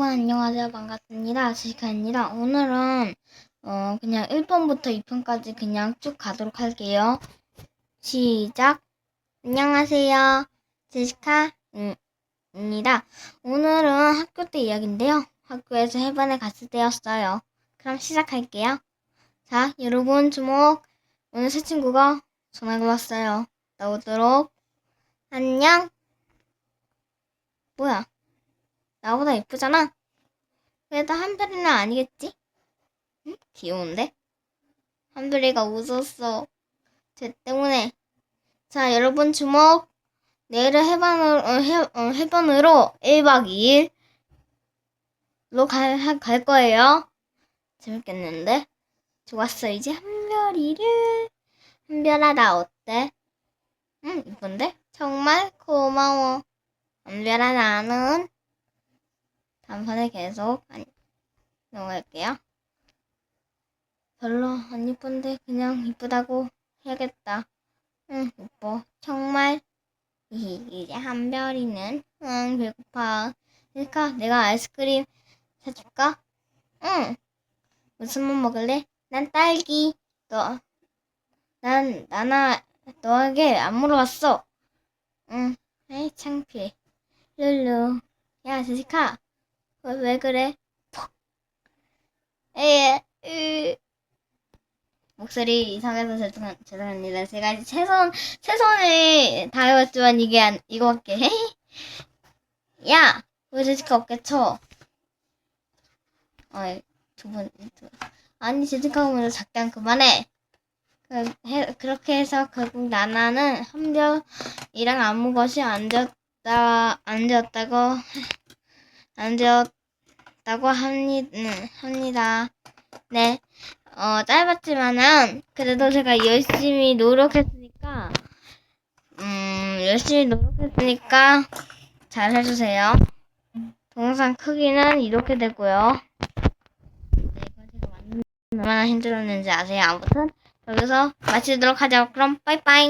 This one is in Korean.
여러분 안녕하세요. 반갑습니다. 지식아입니다. 오늘은 어 그냥 1번부터 2편까지 그냥 쭉 가도록 할게요. 시작. 안녕하세요. 제시카입니다. 오늘은 학교 때 이야기인데요. 학교에서 해반에 갔을 때였어요. 그럼 시작할게요. 자, 여러분 주목. 오늘 새 친구가 전화가 왔어요. 나오도록. 안녕. 뭐야? 나보다 예쁘잖아. 그래도 한별이는 아니겠지? 응? 귀여운데? 한별이가 웃었어. 쟤 때문에. 자, 여러분 주목. 내일은 해반으로, 어, 해, 어, 해반으로 1박 2일로 갈, 하- 갈 거예요. 재밌겠는데? 좋았어. 이제 한별이를. 한별아, 나 어때? 응, 이쁜데? 정말 고마워. 한별아, 나는. 단판에 계속 안 넘어갈게요. 별로 안 이쁜데 그냥 이쁘다고 해야겠다. 응, 이뻐. 정말. 이- 이제 한별이는 응, 배고파. 그러니까 내가 아이스크림 사줄까? 응. 무슨 뭐 먹을래? 난 딸기. 너, 난, 나나, 너에게 안 물어봤어. 응. 에이, 창피해. 룰루. 야, 제시카. 왜, 왜 그래? 퍽. 에, 으. 목소리 이상해서 죄송, 죄송합니다. 제가 최선, 최선을 다해왔지만 이게 안, 이거밖에. 야! 왜 어깨 쳐? 어이, 두 번, 두, 아니, 제지카가 먼저 작당 그만해. 그, 해, 그렇게 해서 결국 나나는 한별이랑 아무것이 안 되었다, 안 되었다고, 안 되었다고 합니, 음, 합니다. 네. 어, 짧았지만은, 그래도 제가 열심히 노력했으니까, 음, 열심히 노력했으니까, 잘 해주세요. 동영상 크기는 이렇게 되고요. 네, 이거 제가 만드는 얼마나 힘들었는지 아세요? 아무튼, 여기서 마치도록 하죠. 그럼, 빠이빠이.